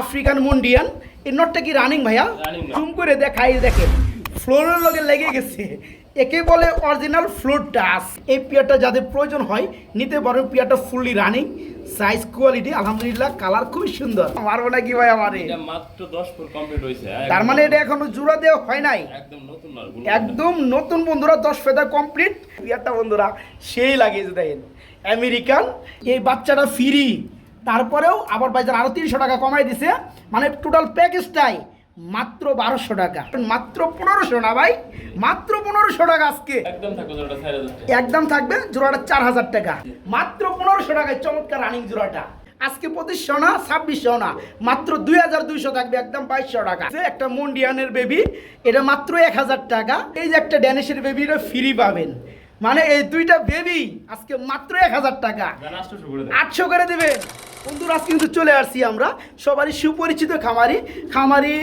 African মন্ডিয়ান এই নটটা কি রানিং ভাইয়া? জুম করে দেখাই দেখেন। ফ্লোরের লগে লেগে গেছে। একে বলে অরিজিনাল ফ্লোর টাচ এই পিয়ারটা যাদের প্রয়োজন হয় নিতে পারো। পিয়ারটা ফুললি রানিং সাইজ কোয়ালিটি আলহামদুলিল্লাহ কালার খুবই সুন্দর। মারবো নাকি ভাই আমারে? এটা মাত্র 10 ফুট কমপ্লিট হয়েছে। তার মানে এটা এখনও জোড়া দেওয়া হয় নাই। একদম নতুন একদম নতুন বন্ধুরা দশ ফেদা কমপ্লিট পিয়ারটা বন্ধুরা সেই লাগিয়েছে দেখেন। আমেরিকান এই বাচ্চাটা ফ্রি তারপরেও আবার বাজার আরও তিনশো টাকা কমাই দিছে। মানে টোটাল প্যাকেজটাই মাত্র বারোশো টাকা। মাত্র পনেরোশো না ভাই? মাত্র পনেরোশো টাকা আজকে। একদম থাকবে জোড়াটা চার হাজার টাকা। মাত্র পনেরোশো টাকায় চমৎকার রানিং জোড়াটা। আজকে পঁচিশশো না ছাব্বিশশো না মাত্র দুই হাজার দুইশো থাকবে একদম বাইশশো টাকা। যে একটা মন্ডিয়ানের বেবি এটা মাত্র এক হাজার টাকা। এই যে একটা ড্যানিশের বেবি এটা ফ্রি পাবেন। মানে এই দুইটা বেবি আজকে মাত্র এক হাজার টাকা। আটশো করে দেবে বন্ধুরা আজকে কিন্তু চলে আসছি আমরা সবারই সুপরিচিত খামারি খামারি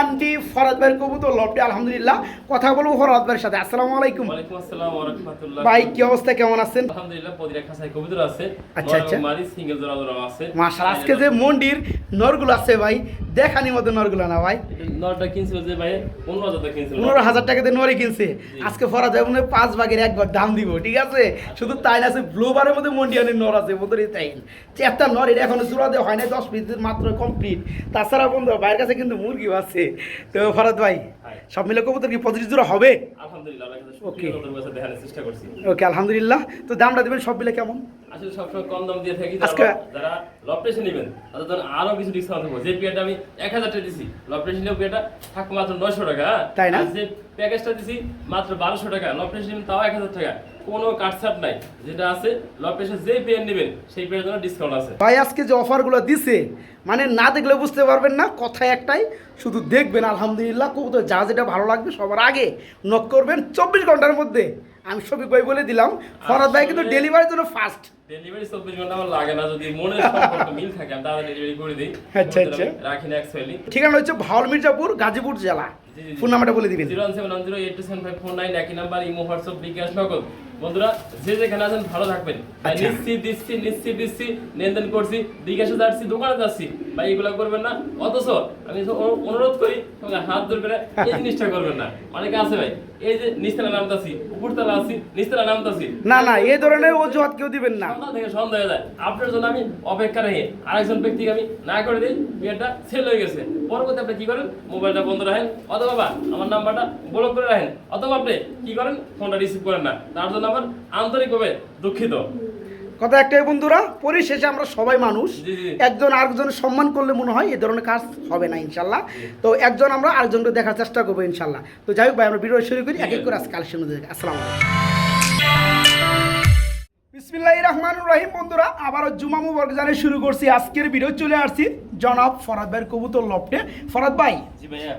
এমডি ফরাদ ভাইয়ের কবুতর লবডে আলহামদুলিল্লাহ। কথা বলব ফরাদ ভাইয়ের সাথে। আসসালামু আলাইকুম। ওয়ালাইকুম আসসালাম ওয়া রাহমাতুল্লাহ। ভাই কি অবস্থা কেমন আছেন? আলহামদুলিল্লাহ প্রতিটা খাসায় কবুতর আছে। আচ্ছা, আচ্ছা। মারি সিঙ্গেল জোড়া জোড়া আছে। মাশাল আজকে যে মন্ডির নরগুলো আছে ভাই দেখানি মতো নরগুলো না ভাই। নরটা কিনছিল যে ভাই 15000 টাকা কিনছিল। পনেরো হাজার টাকাতে নরে কিনছে। আজকে ফরা যায় মনে পাঁচ ভাগের একবার দাম দিব ঠিক আছে? শুধু তাই না আছে ব্লোবারের মধ্যে মন্ডিয়ানের নর আছে বোধহয় তাই একটা নর এটা এখনও চূড়া দেওয়া হয় না দশ মিনিট মাত্র কমপ্লিট তাছাড়া বন্ধু ভাইয়ের কাছে কিন্তু মুরগিও আছে। তো ফরাদ ভাই। সব মিলে কবুতর কি পঁচিশ জোড়া হবে? করছি। ওকে আলহামদুলিল্লাহ। তো দামটা দেবেন সব মিলে কেমন? আসলে সবসময় কম দাম দিয়ে থাকি যারা- লপটেশন নেবেন তাদের জন্য আরও কিছু ডিসকাউন্ট দেবো যে পেয়ারটা আমি এক হাজার টাকা দিছি লপটেশন পেয়ারটা থাকবে মাত্র নয়শো টাকা? তাই না? যে প্যাকেজটা দিছি মাত্র বারোশো টাকা লপটেশন নেবেন তাও এক হাজার টাকা। কোনো কাটছাট নাই। যেটা আছে লপটেশন যে পেয়ার নেবেন সেই পেয়ারের জন্য ডিসকাউন্ট আছে। ভাই আজকে যে অফারগুলো দিছে মানে না দেখলে বুঝতে পারবেন না কথা একটাই শুধু দেখবেন আলহামদুলিল্লাহ কবুতর যা যেটা ভালো লাগবে সবার আগে নক করবেন। চব্বিশ ঘণ্টার মধ্যে আমি সবই ভাই বলে দিলাম ফরাদ ভাই কিন্তু ডেলিভারির জন্য ফার্স্ট ডেলিভারি চব্বিশ ঘণ্টা আমার লাগে না। যদি সম্পর্ক মিল থাকে আমি তাহলে ডেলিভারি করে দিই। আচ্ছা, আচ্ছা। রাখি না অ্যাকচুয়ালি ঠিকানা হচ্ছে ভাওল মির্জাপুর গাজীপুর জেলা। ফোন নাম্বারটা বলে দিবেন। Zero one seven one zero eight two seven five four nine একই number imo WhatsApp bKash Nagad. বন্ধুরা যে যেখানে আছেন ভালো থাকবেন। আচ্ছা। দিচ্ছি দিচ্ছি লেনদেন করছি বিকাশে যাচ্ছি দোকানে যাচ্ছি। ভাই এগুলো করবেন না। অথচ আমি অনুরোধ করি হাত ধরে করে এই জিনিসটা করবেন না। অনেকে আছে ভাই এই যে নিচতলা নামতাছি উপরতলা আছি নিচতলা নামতাছি। না না এই ধরনের অজুহাত কেউ দিবেন না। সন্ধ্যা থেকে সন্ধ্যা হয়ে যায়। আপনার জন্য আমি অপেক্ষা রেখে আরেকজন ব্যক্তিকে আমি না করে দিই বিয়েটা সেল হয়ে গেছে। পরবর্তী আপনি কি করেন? মোবাইলটা বন্ধ রাখেন। অথবা আমার নাম্বারটা ব্লক করে রাখেন। অথবা আপনি কি করেন? ফোনটা রিসিভ করেন না। তার জন্য আমার আন্তরিকভাবে দুঃখিত। কথা একটাই বন্ধুরা পরিশেষে আমরা সবাই মানুষ। একজন আরেকজনের সম্মান করলে মনে হয় এই ধরনের কাজ হবে না ইনশাল্লাহ। তো একজন আমরা আরেকজনকে দেখার চেষ্টা করব ইনশাল্লাহ। তো যাই হোক ভাই আমরা ভিডিও শুরু করি। এক এক করে আজকে দেখি আসসালামু আলাইকুম। বিসমিল্লাহ রহমান রহিম বন্ধুরা আবারও জুমা মুবারক জানে শুরু করছি। আজকের ভিডিও চলে আসছি জনাব ফরাদ ভাইয়ের কবুতর লপটে ফরাদ ভাই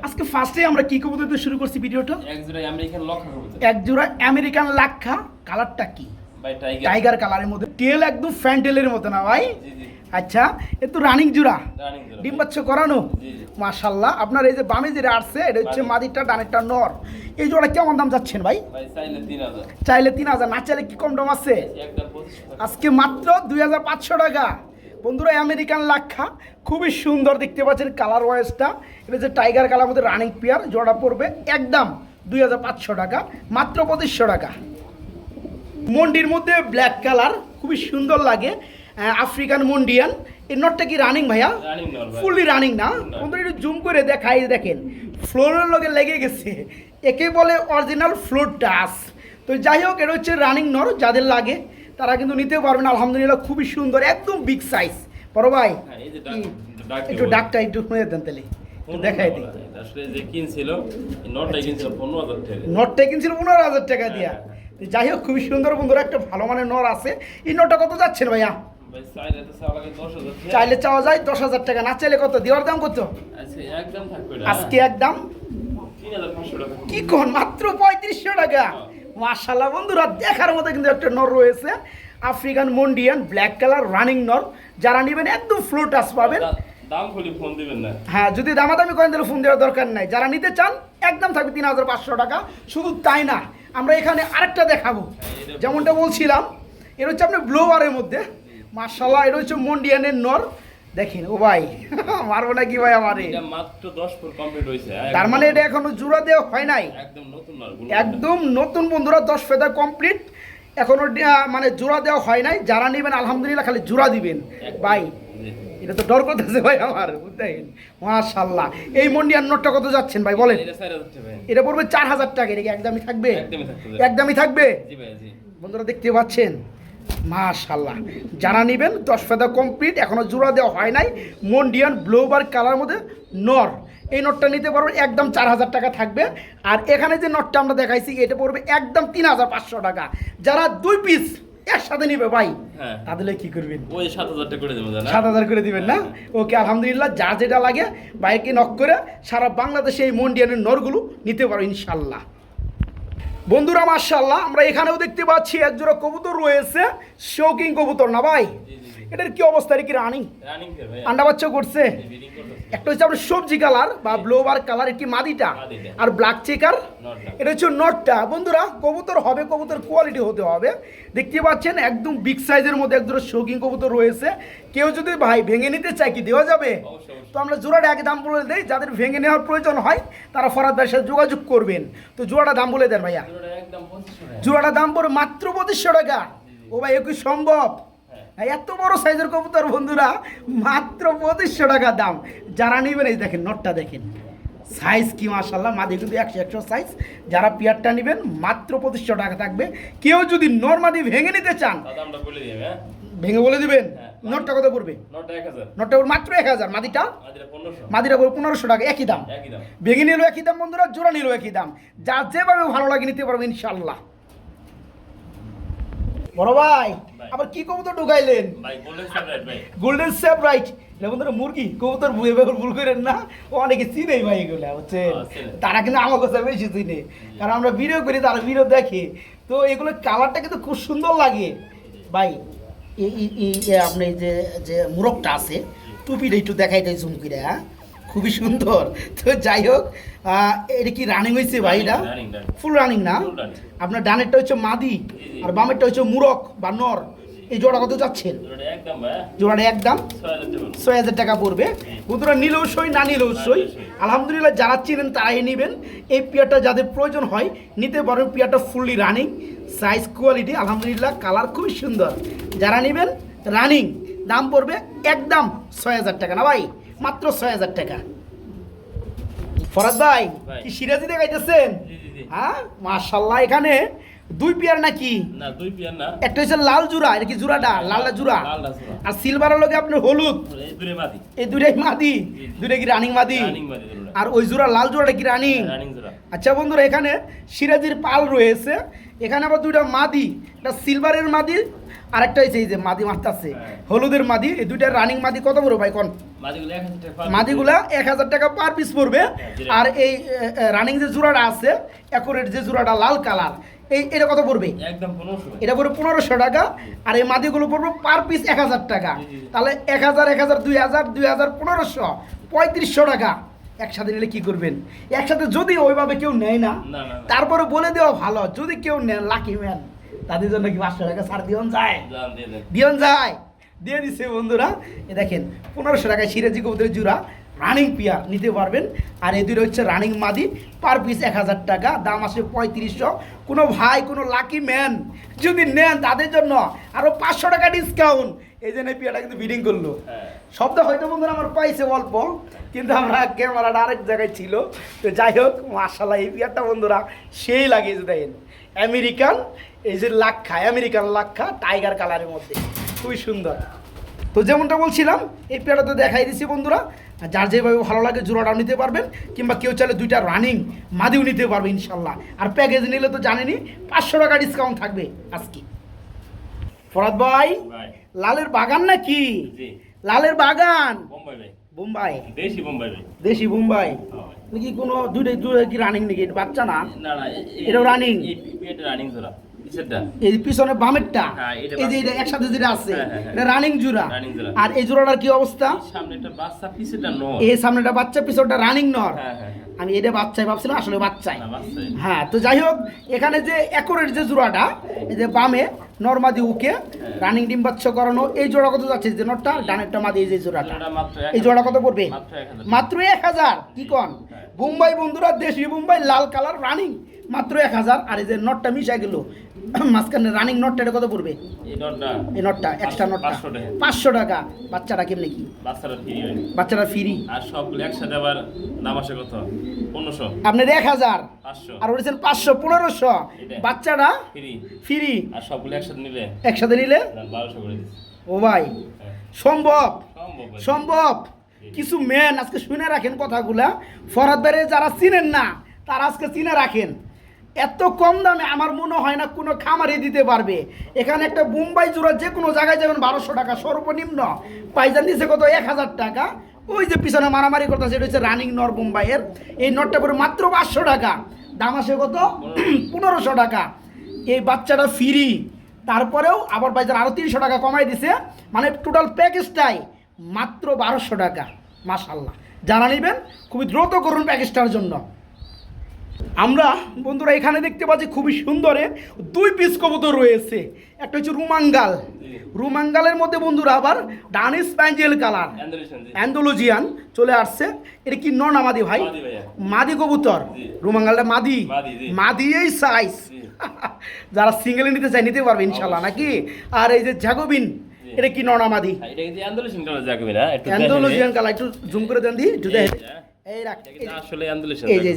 আজকে ফার্স্টে আমরা কি কবুতর দিয়ে শুরু করছি ভিডিওটা এক জোড়া আমেরিকান লক্ষা কবুতর। এক জোড়া আমেরিকান লাক্ষা। কালারটা কি? ভাই টাইগার টাইগার কালারের মধ্যে। টেল একদম ফ্যান্টেলের মতো না ভাই? জি জি। আচ্ছা এ তো রানিং জোড়া। ডিম বাচ্চা করানো? মাশাল্লাহ আপনার এই যে বামে যেটা আসছে এটা হচ্ছে মাদিরটা ডানেরটা নর। এই জোড়া কেমন দাম যাচ্ছেন ভাই? চাইলে তিন হাজার। না চাইলে কি কম দাম আছে? আজকে মাত্র দুই হাজার পাঁচশো টাকা। বন্ধুরা আমেরিকান লাক্ষা খুবই সুন্দর দেখতে পাচ্ছেন কালার ওয়াইজটা এটা যে টাইগার কালার মধ্যে রানিং পেয়ার জোড়া পড়বে একদম দুই হাজার পাঁচশো টাকা মাত্র পঁচিশশো টাকা। মন্ডির মধ্যে ব্ল্যাক কালার খুবই সুন্দর লাগে। আফ্রিকান মন্ডিয়ান। এই নটটা কি রানিং ভাইয়া? ফুললি রানিং না। বন্ধুরা একটু জুম করে দেখাই দেখেন। ফ্লোরের লগে লেগে গেছে। একে বলে অরিজিনাল ফ্লোর টাচ তো যাই হোক এটা হচ্ছে রানিং নর যাদের লাগে তারা কিন্তু নিতে পারবেন আলহামদুলিল্লাহ খুবই সুন্দর একদম বিগ সাইজ বড় ভাই হ্যাঁ, একটু ডাকটা একটু শুনে দেন তাহলে। দেখাই দিই। আসলে যে কিনছিল এই কিনছিল পনেরো হাজার টাকা নটটা কিনছিল পনেরো হাজার টাকা দিয়া। হ্যাঁ, যাই হোক খুবই সুন্দর বন্ধুরা একটা ভালো মানের নর আছে। এই নটটা কত যাচ্ছেন ভাইয়া? ভাই চাইলে চাওয়া যায় দশ হাজার টাকা। না চাইলে কত? দেওয়ার দাম কত। আজকে একদম। কি কোন? মাত্র পঁয়ত্রিশশো টাকা। মাশাল্লাহ বন্ধুরা দেখার মতো কিন্তু একটা নর রয়েছে। আফ্রিকান মন্ডিয়ান ব্ল্যাক কালার রানিং নর। যারা নেবেন একদম ফ্লো টাচ পাবেন। দাম খুলি ফোন দিবেন না। হ্যাঁ যদি দামাদামি করেন তাহলে ফোন দেওয়ার দরকার নাই। যারা নিতে চান একদম থাকবে তিন হাজার পাঁচশো টাকা। শুধু তাই না আমরা এখানে আরেকটা দেখাবো। যেমনটা বলছিলাম এর হচ্ছে আপনার ব্লোয়ারের মধ্যে। মার্শাল্লাহ এটা হচ্ছে মন্ডিয়ানের নর। দেখেন ও ভাই মারবো নাকি ভাই আমারে? এটা মাত্র 10 ফুট কমপ্লিট হইছে তার মানে এটা এখনও জোড়া দেওয়া হয় নাই? একদম নতুন একদম নতুন বন্ধুরা দশ ফেদা কমপ্লিট এখনও মানে জোড়া দেওয়া হয় নাই। যারা নেবেন আলহামদুলিল্লাহ খালি জোড়া দিবেন। ভাই এটা তো ডর করতেছে ভাই আমার বুঝলেন? মাশাল্লাহ এই মন্ডিয়ার নোটটা কত যাচ্ছেন ভাই বলেন? এটা পড়বে চার হাজার টাকা এটা কি একদমই থাকবে? একদমই থাকবে? বন্ধুরা দেখতে পাচ্ছেন? মাশাল্লাহ যারা নেবেন দশ ফেদা কমপ্লিট এখনও জোড়া দেওয়া হয় নাই। মন্ডিয়ান ব্লোবার কালার মধ্যে নর। এই নটটা নিতে পারবেন একদম চার হাজার টাকা থাকবে। আর এখানে যে নটটা আমরা দেখাইছি এটা পড়বে একদম তিন হাজার পাঁচশো টাকা। যারা দুই পিস একসাথে নিবে ভাই হ্যাঁ। তাদের কি করবেন? ওই 7000 টাকা করে দেবো জানা সাত হাজার করে দিবেন না? ওকে আলহামদুলিল্লাহ যা যেটা লাগে বাইকে নক করে সারা বাংলাদেশে এই মন্ডিয়ানের নরগুলো নিতে পারো ইনশাল্লাহ বন্ধুরা মার্শাল্লাহ আমরা এখানেও দেখতে পাচ্ছি একজোড়া কবুতর রয়েছে শৌকিং কবুতর না ভাই? এটার কি অবস্থা? কি রানিং? আন্ডা বাচ্চা করছে? একটা হচ্ছে আপনার সবজি কালার বা ব্লোবার কালার একটি মাদিটা। আর ব্ল্যাক চেকার এটা হচ্ছে নটটা। বন্ধুরা কবুতর হবে কবুতর কোয়ালিটি হতে হবে। দেখতে পাচ্ছেন একদম বিগ সাইজের মধ্যে এক একদম শৌখিন কবুতর রয়েছে। কেউ যদি ভাই ভেঙে নিতে চায় কি দেওয়া যাবে? তো আমরা জোড়াটা এক দাম বলে দেই। যাদের ভেঙে নেওয়ার প্রয়োজন হয় তারা ফরাদ ভাইয়ের সাথে যোগাযোগ করবেন। তো জোড়াটা দাম বলে দেন ভাইয়া। পুরোটা একদম 2500 টাকা। জোড়াটা দাম পড়ে মাত্র পঁচিশশো টাকা। ও ভাই একই সম্ভব? এত বড় সাইজের কবুতর বন্ধুরা মাত্র পঁচিশশো টাকা দাম। যারা নেবেন এই দেখেন নটটা দেখেন। সাইজ কি মাসাল্লাহ মাদি কিন্তু একশো একশো সাইজ যারা পিয়ারটা নেবেন মাত্র পঁচিশশো টাকা থাকবে। কেউ যদি নর্মাদি ভেঙে নিতে চান হ্যাঁ? ভেঙে বলে দিবেন? নোটটা নটটা কত পড়বে? নটটা 1000 মাত্র এক হাজার। মাদিটা? মাদিটা পড়বে পনেরোশো টাকা একই দাম। ভেঙে নিল একই দাম বন্ধুরা জোড়া নিল একই দাম। যার যেভাবে ভালো লাগে নিতে পারবে ইনশাল্লাহ বড় ভাই। আবার কি কবুতর ঢুকাইলেন? গোল্ডেন স্যাপ রাইট এটা বন্ধুরা মুরগি কবুতর ভুল করেন না। অনেকে চিনেই ভাই এগুলা হচ্ছে তারা কিন্তু আমার কাছে বেশি চিনে। কারণ আমরা ভিডিও করি তারা ভিডিও দেখে। তো এগুলো কালারটা কিন্তু খুব সুন্দর লাগে। ভাই এই আপনি যে যে মুরগটা আছে টুপিটা একটু দেখাই দেয় জুম করে হ্যাঁ? খুবই সুন্দর। তো যাই হোক এটা কি রানিং হয়েছে ভাই এটা? রানিং রানিং ফুল রানিং না? আপনার ডানেরটা হচ্ছে মাদি আর বামেরটা হচ্ছে মুরগ বা নর। এই জোড়া কত যাচ্ছেন? ভাই জোড়াটা একদম? ছয় হাজার টাকা পড়বে। বন্ধুরা নিলেও সই না নিলেও সই। আলহামদুলিল্লাহ যারা চিনেন তারাই নেবেন। এই পিয়ারটা যাদের প্রয়োজন হয় নিতে পারেন পিয়ারটা ফুললি রানিং সাইজ কোয়ালিটি আলহামদুলিল্লাহ কালার খুবই সুন্দর। যারা নেবেন রানিং দাম পড়বে একদম ছয় হাজার টাকা না ভাই? মাত্র ছয় হাজার টাকা। ফরাদ ভাই। কি সিরাজি দেখাইতেছেন হ্যাঁ মাশাল্লাহ এখানে। দুই পিয়ার নাকি? না দুই পিয়ার না। একটা হচ্ছে লাল জুরা এটা কি জুরাটা লালটা জুরা। আর সিলভারের লগে আপনার হলুদ? এই দূরে মাদি। এই দুটাই মাদি। দুটা কি রানিং মাদি? রানিং মাদি আর ওই জোড়া লাল জোড়াটা কি রানিং রানিং জোড়া। আচ্ছা বন্ধুরা এখানে সিরাজির পাল রয়েছে। এখানে আবার দুইটা মাদি একটা সিলভারের মাদি আর একটা হচ্ছে এই যে মাদি মারতাছে। হ্যাঁ। হলুদের মাদি এই দুইটা রানিং মাদি কত বড় ভাই কোন? মাদিগুলো 1000 টাকা পার মাদিগুলা এক হাজার টাকা পার পিস পড়বে। আর এই রানিং যে জোড়াটা আছে অ্যাকুরেট যে জোড়াটা লাল কালার এই এটা কত পড়বে? একদম 1500 এটা পড়বে পনেরোশো টাকা আর এই মাদিগুলো পড়বে পার পিস এক হাজার টাকা। তাহলে এক হাজার এক হাজার দুই হাজার দুই হাজার পনেরোশো পঁয়ত্রিশশো টাকা একসাথে নিলে কি করবেন? একসাথে যদি ওইভাবে কেউ নেয় না। তারপরে বলে দেওয়া ভালো যদি কেউ নেন লাকি ম্যান তাদের জন্য কি পাঁচশো টাকা? ছাড় দিয়ন যায়। দিয়ে দিয়ন যায়। দিয়ে দিচ্ছে বন্ধুরা এ দেখেন পনেরোশো টাকায় সিরাজি কবুতরের জুড়া রানিং পিয়ার নিতে পারবেন। আর এই দুটো হচ্ছে রানিং মাদি পার পিস এক হাজার টাকা দাম আসে পঁয়ত্রিশশো। কোনো ভাই কোনো লাকি ম্যান যদি নেন তাদের জন্য আরও পাঁচশো টাকা ডিসকাউন্ট এই জন্য পিয়াটা কিন্তু বিডিং করল। হ্যাঁ। শব্দ হয়তো বন্ধুরা আমার পাইছে অল্প কিন্তু আমরা ক্যামেরাটা আরেক জায়গায় ছিল। তো যাই হোক মার্শাল্লাহ এই পিয়ারটা বন্ধুরা সেই লাগিয়েছে দেখেন আমেরিকান এই যে লাক্ষা আমেরিকান লাক্ষা টাইগার কালারের মধ্যে। খুবই সুন্দর। তো যেমনটা বলছিলাম এই পেয়ারটা তো দেখাই দিচ্ছি বন্ধুরা যার যেভাবে ভালো লাগে জোড়াটাও নিতে পারবেন কিংবা কেউ চাইলে দুইটা রানিং মাদিও নিতে পারবে ইনশাল্লাহ। আর প্যাকেজ নিলে তো জানেনি পাঁচশো টাকা ডিসকাউন্ট থাকবে আজকে। ফরাদ ভাই লালের বাগান নাকি? লালের বাগান? বোম্বাই দেশি বোম্বাই দেশি বোম্বাই। হ্যাঁ নাকি কোনো দুইটা দুটো কি রানিং নাকি? বাচ্চা না? এটাও রানিং জোড়া। কিসেরটা এই পিছনে বামেরটা হ্যাঁ, এই যে একসাথে যেটা আছে হ্যাঁ, হ্যাঁ, হ্যাঁ। এটা রানিং জোড়া। আর এই জোড়াটার কি অবস্থা? এই বাচ্চা নর। সামনেটা বাচ্চা পিছনটা রানিং নর। আমি এটা বাচ্চাই ভাবছিলাম আসলে বাচ্চাই। হ্যাঁ তো যাই হোক এখানে যে একরের যে জোড়াটা এই যে বামে নর্মাদি উকে রানিং ডিম বাচ্চা করানো এই জোড়া কত যাচ্ছে? যে নটটা ডানেরটা মাদি এই যে জোড়াটা। এই জোড়া কত পড়বে? মাত্র এক হাজার। কি কন। মুম্বাই বন্ধুরা দেশি মুম্বাই লাল কালার রানিং মাত্র এক হাজার। আর এই যে নটটা মিশা গেল মাঝখানে রানিং নটটা এটা কত পড়বে? এই নটটা এক্সট্রা নটটা পাঁচশো টাকা। বাচ্চাটা কেমনে কি? বাচ্চাটা ফ্রি ফ্রি আর সবগুলো একসাথে আবার দাম আসে কত? পনেরোশো। আপনার এক হাজার। পাঁচশো। আর বলেছেন পাঁচশো পনেরোশো। বাচ্চাটা ফ্রি ফ্রি আর সবগুলো একসাথে নিলে? একসাথে নিলে? বারোশো করে ও ভাই সম্ভব। সম্ভব সম্ভব। কিছু মেন আজকে শুনে রাখেন কথাগুলা। ফরাদ বাইরে যারা চিনেন না তারা আজকে চিনে রাখেন। এত কম দামে আমার মনে হয় না কোনো খামারে দিতে পারবে। এখানে একটা মুম্বাই জোড়া যে কোনো জায়গায় যাবেন বারোশো টাকা, সর্বনিম্ন। পাইজান দিচ্ছে কত? এক হাজার টাকা। ওই যে পিছনে মারামারি করতেছে, এটা হচ্ছে রানিং নর মুম্বাইয়ের এই নটটা করে মাত্র পাঁচশো টাকা। দাম আসে কত? পনেরোশো টাকা। এই বাচ্চাটা ফ্রি তারপরেও আবার বাইজান আরও তিনশো টাকা কমাই দিছে। মানে টোটাল প্যাকেজটাই মাত্র বারোশো টাকা। মাশাল্লাহ যারা নেবেন, খুবই দ্রুত করুন প্যাকেজটার জন্য। আমরা বন্ধুরা এখানে দেখতে পাচ্ছি খুবই সুন্দরে দুই পিস কবুতর রয়েছে। একটা হচ্ছে রুমাঙ্গাল। রুমাঙ্গালের মধ্যে বন্ধুরা আবার ডানিস প্যাঞ্জেল কালার অ্যান্ডোলজিয়ান চলে আসছে। এটা কি নন আমাদি ভাই? মাদি কবুতর। রুমাঙ্গালটা মাদি। মাদি, এই সাইজ যারা সিঙ্গেল নিতে চায় নিতে পারবে ইনশাল্লাহ নাকি? আর এই যে জাগোবিন এটা কি নন আমাদি? হ্যাঁ, অ্যান্ডারসন কালার যাকবি একটু অ্যান্ডোলজিয়ান কালার একটু জুম করে দেন দি একটু দেখেন এই রাখ আসলে এই যে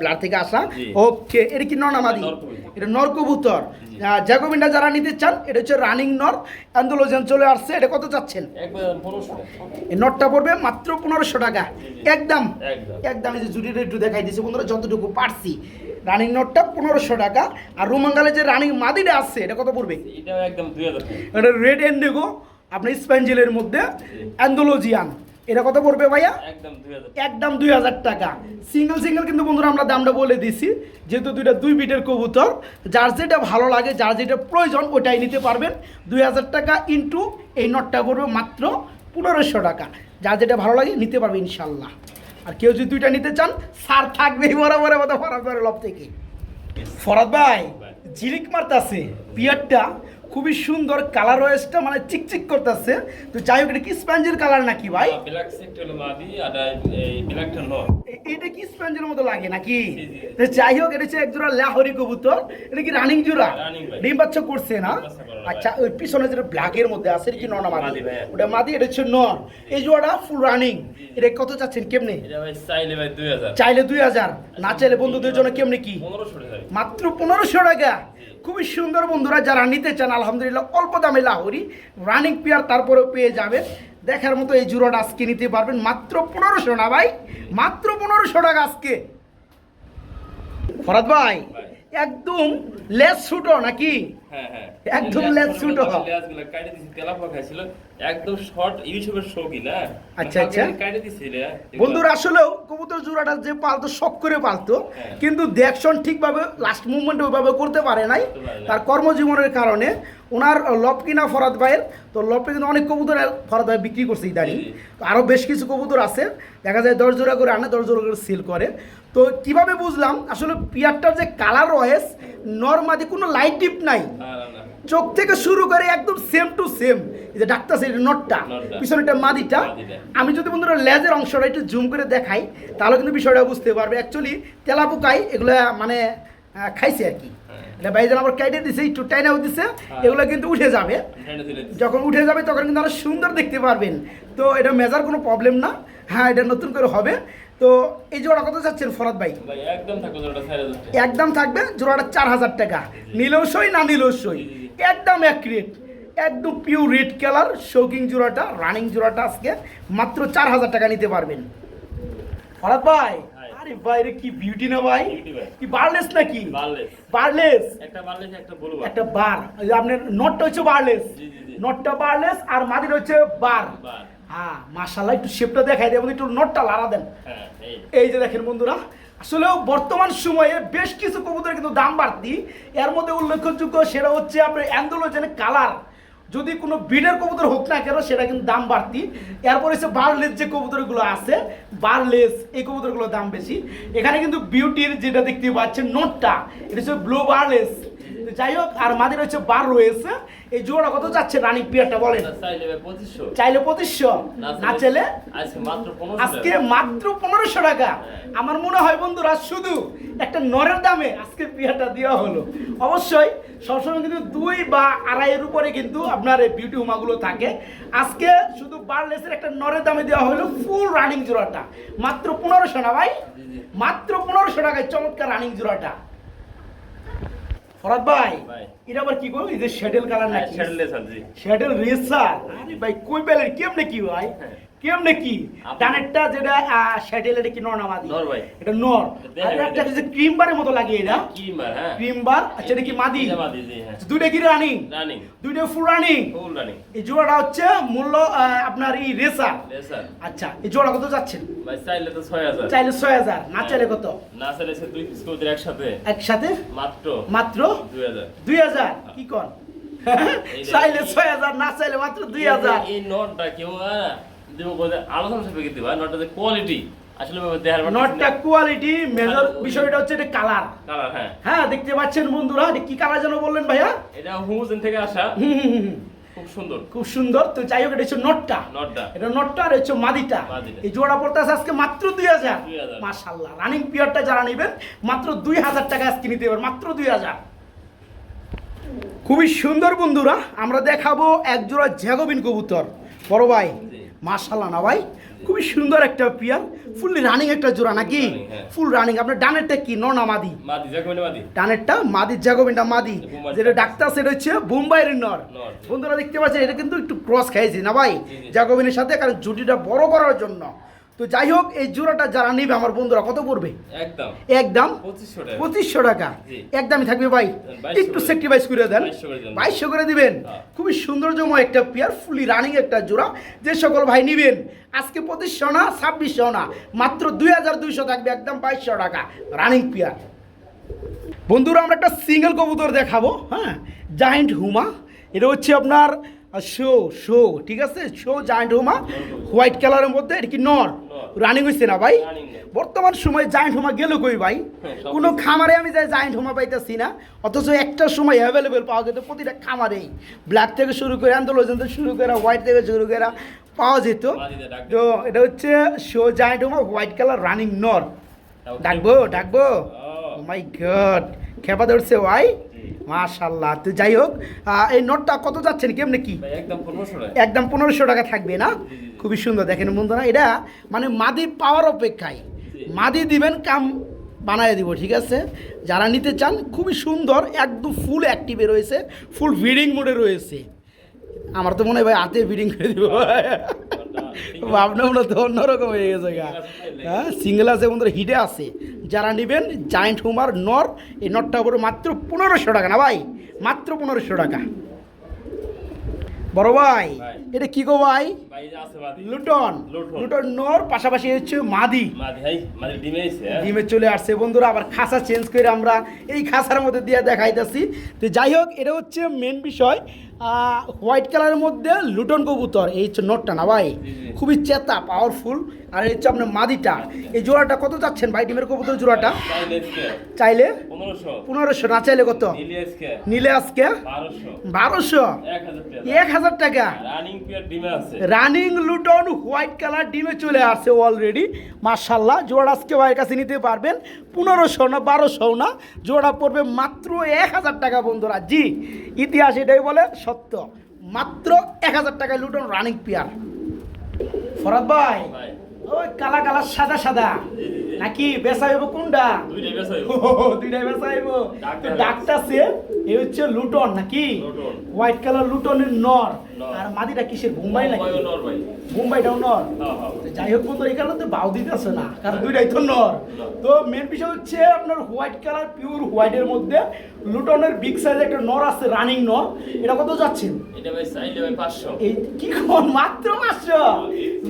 ব্লাড থেকে আসা। ওকে এটা কি এটা নর কবুতর। যারা নিতে চান এটা হচ্ছে রানিং নর। অ্যান্ডোলজিয়ান চলে আসছে এটা কত চাচ্ছেন? এই নটটা পড়বে মাত্র পনেরোশো টাকা। একদম। একদম। এই যে একটু দেখাই দিয়েছে বন্ধুরা যতটুকু পারছি। রানিং নটটা পনেরোশো টাকা। আর রুমাঙ্গালে যে রানিং মাদিটা আসছে এটা কত পড়বে? এটাও একদম দুই হাজার এটা রেড এন্ডিগো আপনার স্প্যাঞ্জেলের মধ্যে অ্যান্ডোলজিয়ান। এটা কত পড়বে ভাইয়া? একদম দুই হাজার টাকা। সিঙ্গেল সিঙ্গেল কিন্তু বন্ধুরা আমরা দামটা বলে দিছি। যেহেতু দুইটা দুই বিটের কবুতর যার যেটা ভালো লাগে যার যেটা প্রয়োজন ওটাই নিতে পারবেন। দুই হাজার টাকা ইন্টু এই নটটা পড়বে মাত্র পনেরোশো টাকা। যার যেটা ভালো লাগে নিতে পারবে ইনশাল্লাহ। আর কেউ যদি দুইটা নিতে চান সার থাকবেই বরাবর মতো ফরাদ ভাইয়ের লব থেকে। ফরাদ ভাই ঝিলিক মারতাছে পিয়ারটা খুবই সুন্দর কালার ওয়েসটা মানে চিকচিক করতেছে। তো যাই হোক এটা কি স্পঞ্জের কালার নাকি ভাই? ব্ল্যাক মাদি আর এই ব্ল্যাকটা এটা কি স্পঞ্জের মতো লাগে নাকি। তো যাই হোক এটা হচ্ছে এক জোড়া লাহরি কবুতর। এটা কি রানিং জোড়া? ডিম বাচ্চা করছে না? আচ্ছা ওই পিছনে যেটা ব্ল্যাকের মধ্যে আছে এটা কি নর না মাদি? ওটা মাদি এটা হচ্ছে নর। এই জোড়াটা ফুল রানিং এটা কত চাচ্ছেন কেমনে? চাইলে ভাই দুই হাজার। চাইলে দুই হাজার। না চাইলে বন্ধুদের জন্য কেমনে কি? মাত্র পনেরোশো টাকা। খুবই সুন্দর বন্ধুরা, যারা নিতে চান, আলহামদুলিল্লাহ, অল্প দামে লাহরি রানিং পেয়ার তারপরেও পেয়ে যাবেন। দেখার মতো এই জুড়োটা আজকে নিতে পারবেন। মাত্র পনেরোশো না ভাই, মাত্র পনেরোশো টাকা আজকে। ফরাদ ভাই একদম লেস ছুটো নাকি হ্যাঁ হ্যাঁ একদম লেজ ছোটো। কাটে দিছি একদম শর্ট ইউটিউবের শৌকি না আচ্ছা, আচ্ছা। কাটে দিছি বন্ধুরা আসলেও কবুতর জোড়াটা যে পালতো শখ করে পালতো হ্যাঁ। কিন্তু দেখশন ঠিকভাবে লাস্ট মুভমেন্টে ওইভাবে করতে পারে নাই। তার কর্মজীবনের কারণে ওনার লব কিনা ফরাদ ভাইয়ের তো লবটা কিন্তু অনেক কবুতর ফরাদ ভাই বিক্রি করছে ইদানিং। তো আরও বেশ কিছু কবুতর আছে দেখা যায় দশ জোড়া করে আনে দশ জোড়া করে সেল করে তো কীভাবে বুঝলাম আসলে পিয়ারটার যে কালার রয়েস নর্মাদি কোনো লাইট ডিপ নাই চোখ থেকে শুরু করে একদম সেম টু সেম যে ডাক্তার সেই নটটা। পিছনেটা মাদিটা। আমি যদি বন্ধুরা লেজের অংশটা একটু জুম করে দেখাই তাহলে কিন্তু বিষয়টা বুঝতে পারবে অ্যাকচুয়ালি তেলাপোকাই এগুলো মানে খাইছে আর কি। এটা বাইজন আবার কেটে দিছে একটু টাইনাও দিছে হ্যাঁ। এগুলো কিন্তু উঠে যাবে। যখন উঠে যাবে তখন কিন্তু আরও সুন্দর দেখতে পারবেন। তো এটা মেজার কোনো প্রবলেম না। হ্যাঁ এটা নতুন করে হবে। তো এই জোড়া কত চাচ্ছেন ফরাদ ভাই? একদম থাকবে জোড়াটা চার হাজার টাকা। নিলেও সই না নিলেও সই? একদম অ্যাকুরেট একদম পিওর রেড কালার শৌকিং জোড়াটা রানিং জোড়াটা আজকে মাত্র চার হাজার টাকা নিতে পারবেন। ফরাদ ভাই হাই। আরে বাইরে কি বিউটি না ভাই? কি বারলেস নাকি? বারলেস বারলেস একটা বারলেস একটা বলব একটা বার আপনার নটটা হচ্ছে বারলেস। নটটা বারলেস আর মাদির হচ্ছে বার হ্যাঁ মাশাল্লাহ একটু শেপটা দেখাই দেয় একটু নটটা লাড়া দেন। হ্যাঁ এই। যে দেখেন বন্ধুরা আসলে বর্তমান সময়ে বেশ কিছু কবুতরের কিন্তু দাম বাড়তি। এর মধ্যে উল্লেখযোগ্য সেটা হচ্ছে আপনার অ্যান্ডোলোজেনের কালার যদি কোনো ব্রিডের কবুতর হোক না কেন, সেটা কিন্তু দাম বাড়তি। এরপর হচ্ছে বার্লেস যে কবুতরগুলো আছে বারলেস এই কবুতরগুলোর দাম বেশি। এখানে কিন্তু বিউটির যেটা দেখতে পাচ্ছেন, নোটটা, এটা হচ্ছে ব্লু বারলেস যাই হোক আর মাদের হচ্ছে বার রয়েছে। এই জোড়া কত যাচ্ছে রানিং পিয়ারটা বলেন? চাইলে পঁচিশশো। না চাইলে আজকে মাত্র পনেরোশো টাকা। আমার মনে হয় বন্ধুরা শুধু একটা নরের দামে আজকে বিয়াটা দেওয়া হলো। অবশ্যই সবসময় কিন্তু দুই বা আড়াইয়ের উপরে কিন্তু আপনার এই বিউটি উমাগুলো থাকে। আজকে শুধু বারলেসের একটা নরের দামে দেওয়া হলো ফুল রানিং জোড়াটা। মাত্র পনেরোশো না ভাই। মাত্র পনেরোশো টাকায় চমৎকার রানিং জোড়াটা। ফরাদ ভাই ভাই। এটা আবার কি করব এই যে শেডেল কালার নাকি? ছেড়লে স্যার জি শ্যাডেল রেসার আরে ভাই কই পেলেন? কেমনে কি ভাই কেমনে কি? ডানেরটা যেটা শ্যাডেল এটা কি নর ভাই। এটা নর। আর একটা যে মতো লাগে এটা। হ্যাঁ আচ্ছা এটা কি মাদি? এটা মাদি জি হ্যাঁ। দুইটা কি রানিং রানিং দুইটা ফুল রানিং ফুল রানিং এই জোড়াটা হচ্ছে মূল্য আপনার এই রেসার লেসার আচ্ছা এই জোড়া কত যাচ্ছেন? ভাই চাইলে তো ছয় হাজার। চাইলে ছয় হাজার না চাইলে কত? না চাইলে সে দুই পিস করে একসাথে। একসাথে? মাত্র। মাত্র? দুই হাজার। দুই হাজার? কি কর চাইলে ছয় হাজার না চাইলে মাত্র দুই হাজার। এই নোটটা কেউ হ্যাঁ, দেব বলে আলোচনা সাপেক্ষে দিবা নোটটা যে কোয়ালিটি আসলে ভাবে দেখার নটটা কোয়ালিটি মেজর বিষয়টা হচ্ছে এটা কালার কালার হ্যাঁ। হ্যাঁ দেখতে পাচ্ছেন বন্ধুরা কি কালার যেন বললেন ভাইয়া? এটা হুমুজেন থেকে আসা। খুব সুন্দর। খুব সুন্দর তো যাই হোক এটা হচ্ছে নটটা নটটা এটা নটটা আর হচ্ছে মাদিটা। এই জোড়া পড়তে আছে আজকে মাত্র দুই হাজার। 2000 রানিং পিয়ারটা যারা নেবেন মাত্র দুই হাজার টাকা আজকে নিতে পারবেন মাত্র দুই হাজার। খুবই সুন্দর বন্ধুরা আমরা দেখাবো এক জোড়া জ্যাগোবিন কবুতর। বড় ভাই জি। মাশাল্লাহ না ভাই? খুবই সুন্দর একটা পিয়ার ফুললি রানিং একটা জোড়া নাকি? হ্যাঁ। ফুল রানিং আপনার ডানেরটা কি? ননা মাদি? মাদি জাগোবিন্দা মাদি। ডানেরটা? মাদি জাগোবিনটা মাদি। যেটা ডাক্তার সেটা হচ্ছে বোম্বাইয়ের নর। বন্ধুরা দেখতে পাচ্ছেন এটা কিন্তু একটু ক্রস খাইছি না ভাই। জাগোবিনের সাথে কারণ জুটিটা বড় করার জন্য। তো যাই হোক এই জোড়াটা যারা নিবে আমার বন্ধুরা কত পড়বে? একদম। একদম? পঁচিশশো টাকা। একদমই থাকবে ভাই। 2200 একটু। সেক্রিফাইস করে দেন। 2200 করে বাইশশো করে দিবেন। হ্যাঁ। খুবই সৌন্দর্যময় একটা পেয়ার ফুলি রানিং একটা জোড়া। যে সকল ভাই নিবেন আজকে পঁচিশশো না ছাব্বিশশো না মাত্র দুই হাজার দুইশো থাকবে একদম বাইশশো টাকা। রানিং পেয়ার বন্ধুরা আমরা একটা সিঙ্গেল কবুতর দেখাবো হ্যাঁ? জায়েন্ট হুমা এটা হচ্ছে আপনার শো শো ঠিক আছে? শো জায়েন্ট হুমা হোয়াইট কালারের মধ্যে এটা কি নর? রানিং হয়েছে না ভাই? বর্তমান সময়ে জায়েন্ট হুমা গেল কই ভাই? কোনো খামারে আমি যাই জায়েন্ট হুমা পাইতেছি না। অথচ একটা সময় অ্যাভেলেবেল পাওয়া যেত প্রতিটা খামারেই। ব্ল্যাক থেকে শুরু করে আন্দোলন থেকে শুরু করে হোয়াইট থেকে শুরু করে পাওয়া যেত। তো এটা হচ্ছে শো জায়েন্ট হুমা হোয়াইট কালার রানিং নর। ডাকবো ডাকবো? মাই গড খেপা ধরছে ভাই। মাশাল্লাহ তো যাই হোক এই নোটটা কত যাচ্ছেন কেমনে কি? একদম পনেরোশো টাকা। থাকবে না। খুবই সুন্দর। দেখেন বন্ধুরা এটা মানে মাদি পাওয়ার অপেক্ষায়। মাদি দিবেন কাম বানায় দিব ঠিক আছে? যারা নিতে চান খুবই সুন্দর একদম ফুল অ্যাক্টিভে রয়েছে ফুল ব্রিডিং মোডে রয়েছে। আমার তো মনে হয় ভাই হাতে ব্রিডিং করে দিব। ভাবনা মনে তো অন্যরকম হয়ে গেছে গা। হ্যাঁ সিঙ্গেল আছে বন্ধুরা হিটে আছে। যারা নেবেন জায়েন্ট হুমার নর এই নটটা উপরে মাত্র পনেরোশো টাকা না ভাই? মাত্র পনেরোশো টাকা। বড় ভাই। এটা কি গো ভাই? লুটন। লুটন। নর পাশাপাশি হচ্ছে মাদি। ডিমে হ্যাঁ? ডিমে চলে আসছে। বন্ধুরা আবার খাসা চেঞ্জ করে আমরা এই খাসার মধ্যে দিয়ে দেখাইতেছি। তো যাই হোক এটা হচ্ছে মেন বিষয়। হোয়াইট কালারের মধ্যে লুটন কবুতর এই হচ্ছে নোটটা না ভাই। খুবই চেতা পাওয়ারফুল আর এই হচ্ছে আপনার মাদিটা। এই জোড়াটা কত যাচ্ছেন ভাই? ডিমের কবুতর জোড়াটা? চাইলে পনেরোশো। না চাইলে কত? নিলে আজকে। বারোশো। এক হাজার টাকা। রানিং লুটন হোয়াইট কালার ডিমে চলে আসছে অলরেডি মার্শাল্লাহ জোড়া আজকে ভাইয়ের কাছে নিতে পারবেন। পনেরোশো না বারোশো না। জোড়া পড়বে মাত্র এক হাজার টাকা বন্ধুরা। জি ইতিহাস এটাই বলে সত্য। মাত্র এক হাজার টাকায় লুটন রানিং পিয়ার ফরাদ ভাই। ওই কালা কালা সাদা সাদা। নাকি বেচা হইব কোনটা? দুইটাই বেশ হইব। দুইটাই হইব। ডাক্তার সে এই হচ্ছে লুটন নাকি? হোয়াইট কালার লুটনের নর। আর মাদিটা কিসের বোম্বাই নাকি? মুম্বাইটাও নর হ্যাঁ, হ্যাঁ। যাই হোক বন্ধু এই কারণে তো বাউ দিতেছে না কারণ দুইটাই তো নর। তো মেন বিষয় হচ্ছে আপনার হোয়াইট কালার পিওর হোয়াইটের মধ্যে লুটনের বিগ সাইজ একটা নর আছে রানিং নর। এটা কত যাচ্ছেন এটা ভাই চাইলে ভাই পাঁচশো। এই কি কোন মাত্র পাঁচশো?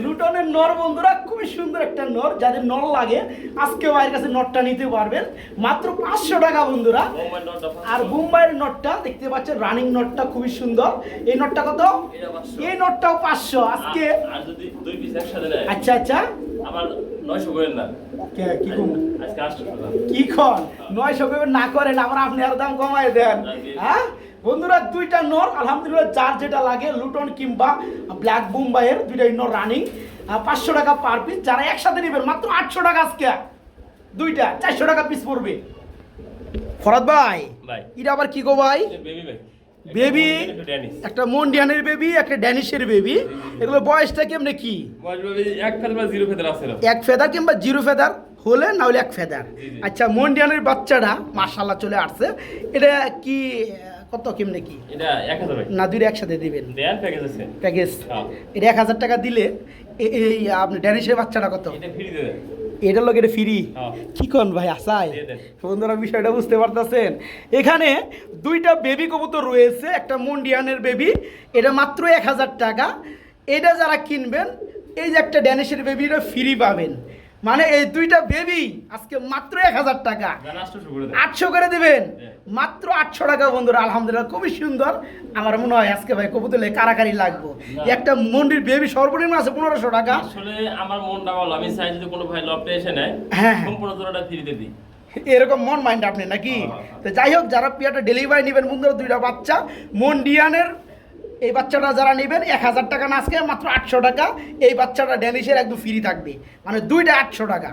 লুটনের নর বন্ধুরা খুবই সুন্দর একটা নর যাদের নর লাগে আজকে ভাইয়ের কাছে নটটা নিতে পারবেন। মাত্র পাঁচশো টাকা বন্ধুরা। আর মুম্বাইয়ের নটটা দেখতে পাচ্ছেন রানিং নটটা খুবই সুন্দর। এই নটটা কত? এই নটটাও পাঁচশো। আজকে আচ্ছা আচ্ছা। আমার নয়শো করেন না। কি কম? আজকে আটশো টাকা। কি খন নয়শো করে না করেন আবার আপনি আর দাম কমাই দেন। হ্যাঁ? বন্ধুরা দুইটা নর আলহামদুলিল্লাহ যার যেটা লাগে লুটন কিংবা ব্ল্যাক বুম্বাইয়ের দুইটাই নর রানিং পাঁচশো টাকা পার পিস যারা একসাথে নেবেন মাত্র আটশো টাকা আজকে। দুইটা চারশো টাকা পিস পড়বে। ফরাদ ভাই এটা আবার কি গো ভাই? বেবি একটু মন্ডিয়ানের বেবি একটা ড্যানিশের বেবি এগুলো বয়সটা কেমনে কি? এক ফেদার কিংবা জিরো ফেদার হলে না হলে এক ফেদার। আচ্ছা মন্ডিয়ানের বাচ্চাটা মাশাল্লাহ চলে আসছে। এটা কি কত কেমনে কি? না দুইটা একসাথে দিবেন। প্যাকেজ। এটা এক হাজার টাকা দিলে এই আপনি ড্যানিশের বাচ্চাটা কত? এটা এটার লোক এটা ফ্রি হ্যাঁ। কি কন ভাই আসায়। বন্ধুরা বিষয়টা বুঝতে পারতেছেন। এখানে দুইটা বেবি কবুতর রয়েছে একটা মন্ডিয়ানের বেবি এটা মাত্র এক হাজার টাকা। এটা যারা কিনবেন এই যে একটা ড্যানিশের বেবি এটা ফ্রি পাবেন। মানে এই দুইটা বেবি আজকে মাত্র এক হাজার টাকা। আটশো করে দিবেন। হ্যাঁ। মাত্র আটশো টাকা বন্ধুরা আলহামদুলিল্লাহ খুবই সুন্দর। আমার মনে হয় আজকে ভাই কবুতলে কারাকারি লাগবো। একটা মন্ডির বেবি সর্বনিম্ন আছে পনেরোশো টাকা। আসলে আমার মনটা ভালো আমি চাই যদি কোনো ভাই লপটে এসে নেয় হ্যাঁ। সম্পূর্ণ জোড়াটা ফ্রিতে দিই। এরকম মন মাইন্ড আপনি নাকি? হ্যাঁ। তো যাই হোক যারা পিয়াটা ডেলিভারি নেবেন বন্ধুরা দুইটা বাচ্চা মন্ডিয়ানের এই বাচ্চাটা যারা নেবেন, এক হাজার টাকা না আজকে, মাত্র আটশো টাকা। এই বাচ্চাটা ড্যানিশের একদম ফ্রি থাকবে। মানে দুইটা আটশো টাকা।